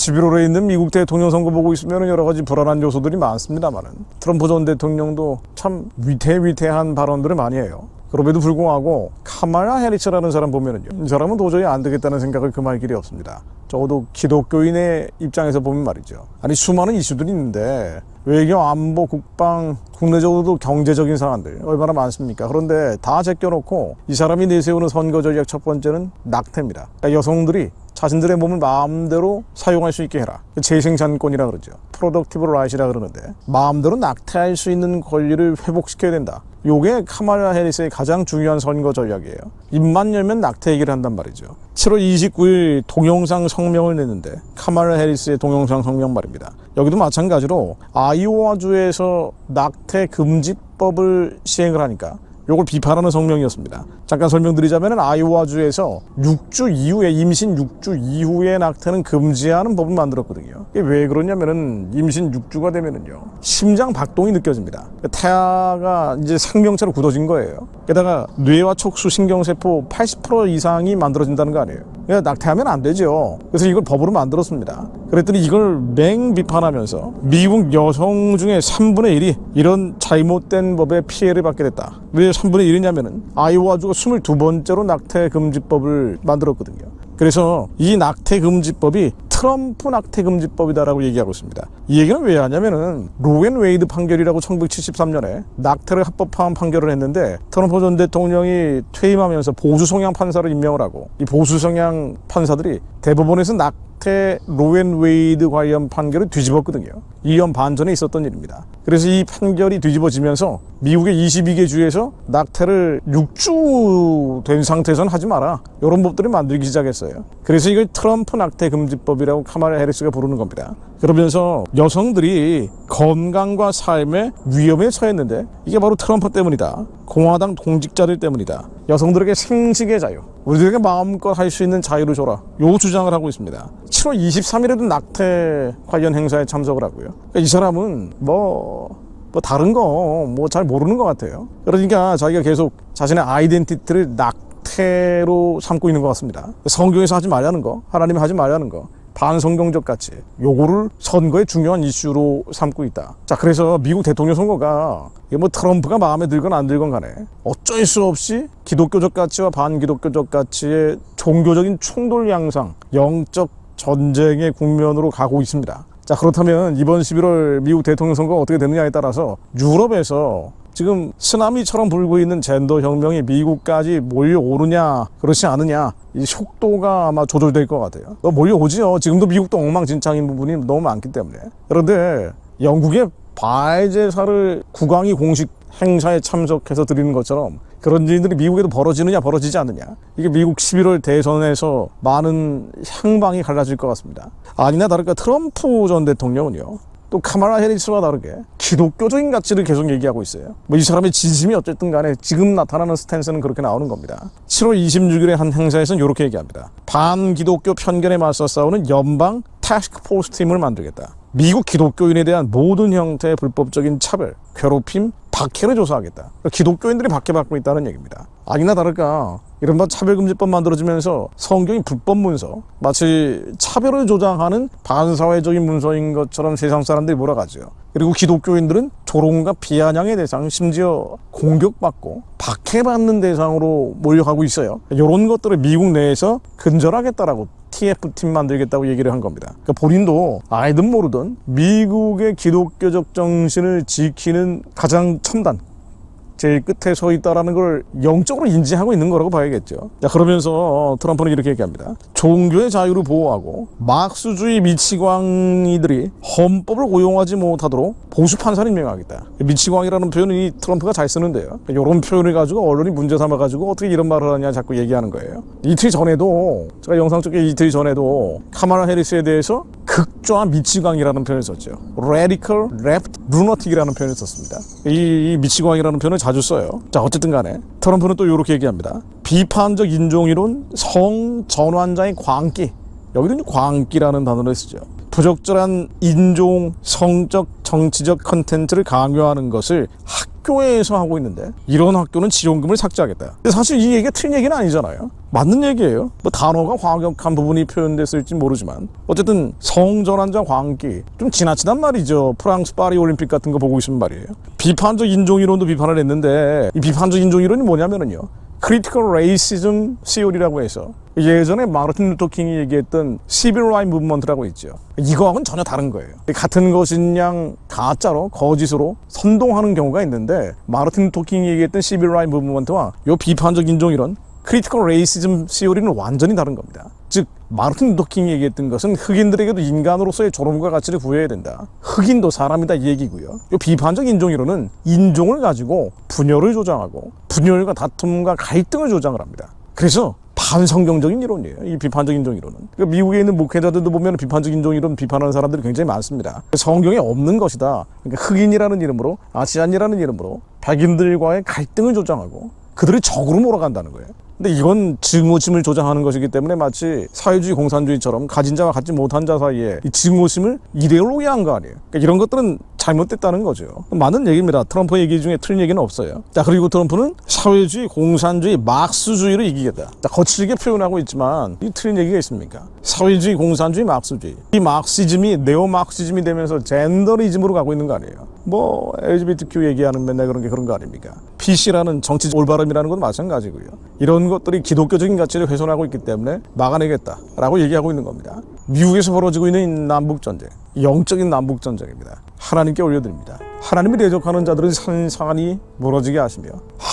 11월에 있는 미국 대통령 선거 보고 있으면 여러 가지 불안한 요소들이 많습니다만은 트럼프 전 대통령도 참 위태위태한 발언들을 많이 해요. 그럼에도 불구하고 카말라 해리스라는 사람 보면은요. 이 사람은 도저히 안 되겠다는 생각을 금할 길이 없습니다. 적어도 기독교인의 입장에서 보면 말이죠. 아니 수많은 이슈들이 있는데 외교, 안보, 국방, 국내적으로도 경제적인 사안들 얼마나 많습니까? 그런데 다 제껴놓고 이 사람이 내세우는 선거 전략 첫 번째는 낙태입니다. 그러니까 여성들이 자신들의 몸을 마음대로 사용할 수 있게 해라. 재생산권이라 그러죠. 프로덕티브 라이트라 그러는데 마음대로 낙태할 수 있는 권리를 회복시켜야 된다. 요게 카말라 해리스의 가장 중요한 선거 전략이에요. 입만 열면 낙태 얘기를 한단 말이죠. 7월 29일 동영상 성명을 냈는데 카말라 해리스의 동영상 성명 말입니다. 여기도 마찬가지로 아이오와주에서 낙태 금지법을 시행을 하니까 요걸 비판하는 성명이었습니다. 잠깐 설명드리자면 아이오와주에서 6주 이후에 임신 6주 이후에 낙태는 금지하는 법을 만들었거든요. 이게 왜 그러냐면은 임신 6주가 되면은요 심장 박동이 느껴집니다. 태아가 이제 생명체로 굳어진 거예요. 게다가 뇌와 촉수 신경세포 80% 이상이 만들어진다는 거 아니에요. 그러니까 낙태하면 안 되죠. 그래서 이걸 법으로 만들었습니다. 그랬더니 이걸 맹 비판하면서 미국 여성 중에 3분의 1이 이런 잘못된 법에 피해를 받게 됐다. 왜 3분의 1이냐면은 아이오와주가 22번째로 낙태 금지법을 만들었거든요. 그래서 이 낙태 금지법이 트럼프 낙태 금지법이다라고 얘기하고 있습니다. 이 얘기는 왜 하냐면은 로앤 웨이드 판결이라고 1973년에 낙태를 합법화한 판결을 했는데 트럼프 전 대통령이 퇴임하면서 보수 성향 판사를 임명을 하고 이 보수 성향 판사들이 대법원에서 낙 태 로앤 웨이드 관련 판결을 뒤집었거든요. 2년 반 전에 있었던 일입니다. 그래서 이 판결이 뒤집어지면서 미국의 22개 주에서 낙태를 6주 된 상태에서는 하지 마라. 이런 법들을 만들기 시작했어요. 그래서 이걸 트럼프 낙태 금지법이라고 카마라 해리스가 부르는 겁니다. 그러면서 여성들이 건강과 삶의 위험에 처했는데 이게 바로 트럼프 때문이다. 공화당 공직자들 때문이다. 여성들에게 생식의 자유, 우리들에게 마음껏 할 수 있는 자유를 줘라. 요 주장을 하고 있습니다. 7월 23일에도 낙태 관련 행사에 참석을 하고요. 그러니까 이 사람은 뭐, 뭐 다른 거 뭐 잘 모르는 것 같아요. 그러니까 자기가 계속 자신의 아이덴티티를 낙태로 삼고 있는 것 같습니다. 성경에서 하지 말라는 거, 하나님이 하지 말라는 거. 반성경적 가치 요거를 선거의 중요한 이슈로 삼고 있다. 자 그래서 미국 대통령 선거가 이게 뭐 트럼프가 마음에 들건 안 들건 간에 어쩔 수 없이 기독교적 가치와 반기독교적 가치의 종교적인 충돌 양상, 영적 전쟁의 국면으로 가고 있습니다. 자 그렇다면 이번 11월 미국 대통령 선거가 어떻게 되느냐에 따라서 유럽에서 지금 쓰나미처럼 불고 있는 젠더 혁명이 미국까지 몰려오느냐 그렇지 않느냐 이 속도가 아마 조절될 것 같아요. 너 몰려오지요. 지금도 미국도 엉망진창인 부분이 너무 많기 때문에. 그런데 영국의 바이제사를 국왕이 공식 행사에 참석해서 드리는 것처럼 그런 일들이 미국에도 벌어지느냐 벌어지지 않느냐 이게 미국 11월 대선에서 많은 향방이 갈라질 것 같습니다 아니나 다를까 트럼프 전 대통령은요 또 카마라 해리스와 다르게 기독교적인 가치를 계속 얘기하고 있어요 뭐 이 사람의 진심이 어쨌든 간에 지금 나타나는 스탠스는 그렇게 나오는 겁니다 7월 26일에 한 행사에서는 이렇게 얘기합니다 반기독교 편견에 맞서 싸우는 연방 타스크포스 팀을 만들겠다 미국 기독교인에 대한 모든 형태의 불법적인 차별, 괴롭힘, 박해를 조사하겠다. 기독교인들이 박해받고 있다는 얘기입니다. 아니나 다를까 이른바 차별금지법 만들어지면서 성경이 불법 문서 마치 차별을 조장하는 반사회적인 문서인 것처럼 세상 사람들이 몰아가죠. 그리고 기독교인들은 조롱과 비아냥의 대상 심지어 공격받고 박해받는 대상으로 몰려가고 있어요. 이런 것들을 미국 내에서 근절하겠다라고 TF팀 만들겠다고 얘기를 한 겁니다. 그러니까 본인도 알든 모르든 미국의 기독교적 정신을 지키는 가장 첨단 제일 끝에 서 있다라는 걸 영적으로 인지하고 있는 거라고 봐야겠죠. 자, 그러면서 트럼프는 이렇게 얘기합니다. 종교의 자유를 보호하고 막수주의 미치광이들이 헌법을 오용하지 못하도록 보수 판사를 임명하겠다. 미치광이라는 표현이 트럼프가 잘 쓰는데요. 이런 표현을 가지고 언론이 문제 삼아 가지고 어떻게 이런 말을 하냐 자꾸 얘기하는 거예요. 이틀 전에도 제가 영상 쪽에 이틀 전에도 카마라 해리스에 대해서 극좌 미치광이라는 표현을 썼죠. Radical Left Lunatic이라는 표현을 썼습니다. 이, 이 미치광이라는 표현을 자주 써요. 자 어쨌든 간에 트럼프는 또 이렇게 얘기합니다. 비판적 인종이론 성 전환자의 광기 여기는 광기라는 단어를 쓰죠. 부적절한 인종, 성적, 정치적 컨텐츠를 강요하는 것을 학교에서 하고 있는데 이런 학교는 지원금을 삭제하겠다. 근데 사실 이 얘기가 틀린 얘기는 아니잖아요. 맞는 얘기예요. 뭐 단어가 과격한 부분이 표현됐을지 모르지만 어쨌든 성전환자 광기 좀 지나치단 말이죠. 프랑스 파리 올림픽 같은 거 보고 있으면 말이에요. 비판적 인종이론도 비판을 했는데 이 비판적 인종이론이 뭐냐면은요. 크리티컬 레이시즘 시올이라고 해서 예전에 마르틴 루터 킹이 얘기했던 시빌 라인 무브먼트라고 있죠. 이거하고는 전혀 다른 거예요. 같은 것인 양 가짜로 거짓으로 선동하는 경우가 있는데 마르틴 루터 킹이 얘기했던 시빌 라인 무브먼트와 요 비판적 인종이론 크리티컬 레이시즘 시오리는 완전히 다른 겁니다. 즉 마르틴 루터 킹이 얘기했던 것은 흑인들에게도 인간으로서의 존엄과 가치를 부여해야 된다. 흑인도 사람이다 이 얘기고요. 요 비판적 인종이론은 인종을 가지고 분열을 조장하고 분열과 다툼과 갈등을 조장을 합니다. 그래서 반성경적인 이론이에요. 이 비판적 인종 이론은. 그러니까 미국에 있는 목회자들도 보면 비판적 인종 이론 비판하는 사람들이 굉장히 많습니다. 성경에 없는 것이다. 그러니까 흑인이라는 이름으로 아시안이라는 이름으로 백인들과의 갈등을 조장하고 그들을 적으로 몰아간다는 거예요. 근데 이건 증오심을 조장하는 것이기 때문에 마치 사회주의 공산주의처럼 가진 자와 갖지 못한 자 사이에 이 증오심을 이데올로기한 거 아니에요. 그러니까 이런 것들은 잘못됐다는 거죠. 맞는 얘기입니다. 트럼프 얘기 중에 틀린 얘기는 없어요. 자, 그리고 트럼프는 사회주의, 공산주의, 막스주의를 이기겠다. 자, 거칠게 표현하고 있지만 이 틀린 얘기가 있습니까? 사회주의, 공산주의, 막스주의. 이 막시즘이 네오 막시즘이 되면서 젠더리즘으로 가고 있는 거 아니에요. 뭐 LGBTQ 얘기하는 맨날 그런 게 그런 거 아닙니까? PC라는 정치 올바름이라는 것도 마찬가지고요. 이런 것들이 기독교적인 가치를 훼손하고 있기 때문에 막아내겠다라고 얘기하고 있는 겁니다. 미국에서 벌어지고 있는 이 남북 전쟁, 영적인 남북 전쟁입니다. 하나님께 올려드립니다. 하나님이 대적하는 자들은 산산이 무너지게 하시며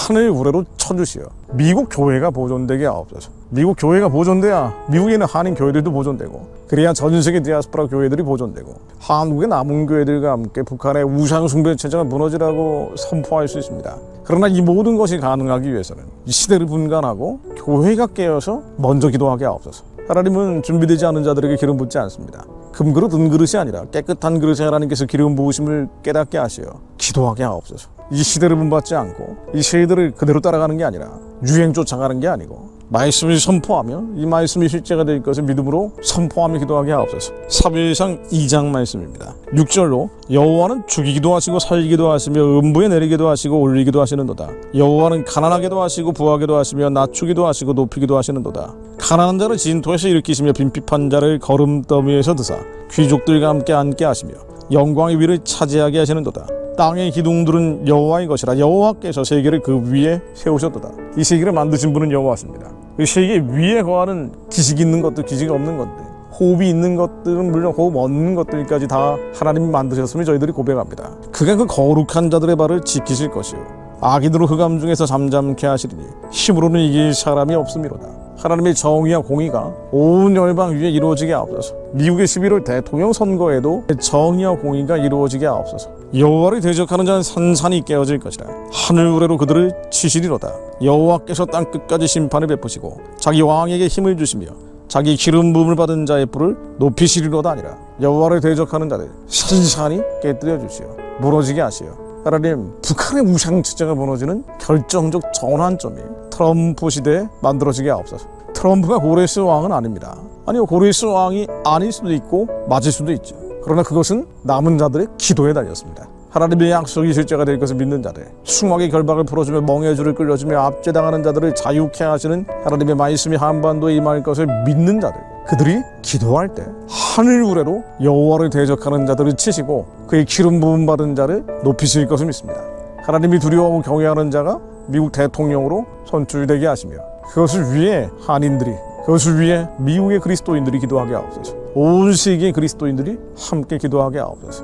하늘 우레로 쳐주시어 미국 교회가 보존되게 하옵소서. 미국 교회가 보존돼야 미국에 있는 한인 교회들도 보존되고 그래야 전 세계 디아스포라 교회들이 보존되고 한국의 남은 교회들과 함께 북한의 우상 숭배 체제가 무너지라고 선포할 수 있습니다. 그러나 이 모든 것이 가능하기 위해서는 이 시대를 분간하고 교회가 깨어서 먼저 기도하게 하옵소서. 하나님은 준비되지 않은 자들에게 기름 붓지 않습니다. 금그릇 은그릇이 아니라 깨끗한 그릇에 하나님께서 기름 부으심을 깨닫게 하시어 기도하게 하옵소서. 이 시대를 분받지 않고 이 세대를 그대로 따라가는 게 아니라 유행 쫓아가는 게 아니고 말씀을 선포하며 이 말씀이 실제가 될 것을 믿음으로 선포하며 기도하게 하옵소서. 사무엘상 2장 말씀입니다. 6절로 여호와는 죽이기도 하시고 살기도 하시며 음부에 내리기도 하시고 올리기도 하시는도다. 여호와는 가난하게도 하시고 부하게도 하시며 낮추기도 하시고 높이기도 하시는도다. 가난한 자를 진토에서 일으키시며 빈핍한 자를 거름더미에서 드사 귀족들과 함께 앉게 하시며 영광의 위를 차지하게 하시는도다. 땅의 기둥들은 여호와의 것이라 여호와께서 세계를 그 위에 세우셨도다. 이 세계를 만드신 분은 여호와십니다. 이 세계 위에 거하는 지식 있는 것도 지식이 없는 것들 호흡이 있는 것들은 물론 호흡 없는 것들까지 다 하나님이 만드셨음을 저희들이 고백합니다. 그가 그 거룩한 자들의 발을 지키실 것이요 악인으로 흑암 중에서 잠잠케 하시리니 힘으로는 이길 사람이 없음이로다. 하나님의 정의와 공의가 온 열방 위에 이루어지게 하옵소서. 미국의 11월 대통령 선거에도 정의와 공의가 이루어지게 하옵소서. 여호와를 대적하는 자는 산산이 깨어질 것이라. 하늘 우레로 그들을 치시리로다. 여호와께서 땅 끝까지 심판을 베푸시고 자기 왕에게 힘을 주시며 자기 기름 부음을 받은 자의 뿔을 높이시리로다 아니라 여호와를 대적하는 자들 산산이 깨뜨려 주시어 무너지게 하시어 하나님 북한의 우상 체제가 무너지는 결정적 전환점이 트럼프 시대에 만들어지게 하옵소서. 트럼프가 고레스 왕은 아닙니다. 아니요 고레스 왕이 아닐 수도 있고 맞을 수도 있죠. 그러나 그것은 남은 자들의 기도에 달렸습니다. 하나님의 약속이 실제가 될 것을 믿는 자들, 숭악의 결박을 풀어주며 멍의 줄을 끌려주며 압제당하는 자들을 자유케 하시는 하나님의 말씀이 한반도에 임할 것을 믿는 자들, 그들이 기도할 때 하늘 우레로 여호와를 대적하는 자들을 치시고 그의 기름 부음 받은 자를 높이실 것을 믿습니다. 하나님이 두려워하고 경외하는 자가 미국 대통령으로 선출되게 하시며 그것을 위해 한인들이 그것을 위해 미국의 그리스도인들이 기도하게 하옵소서. 온 세계의 그리스도인들이 함께 기도하게 하옵소서.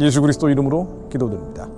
예수 그리스도 이름으로 기도드립니다.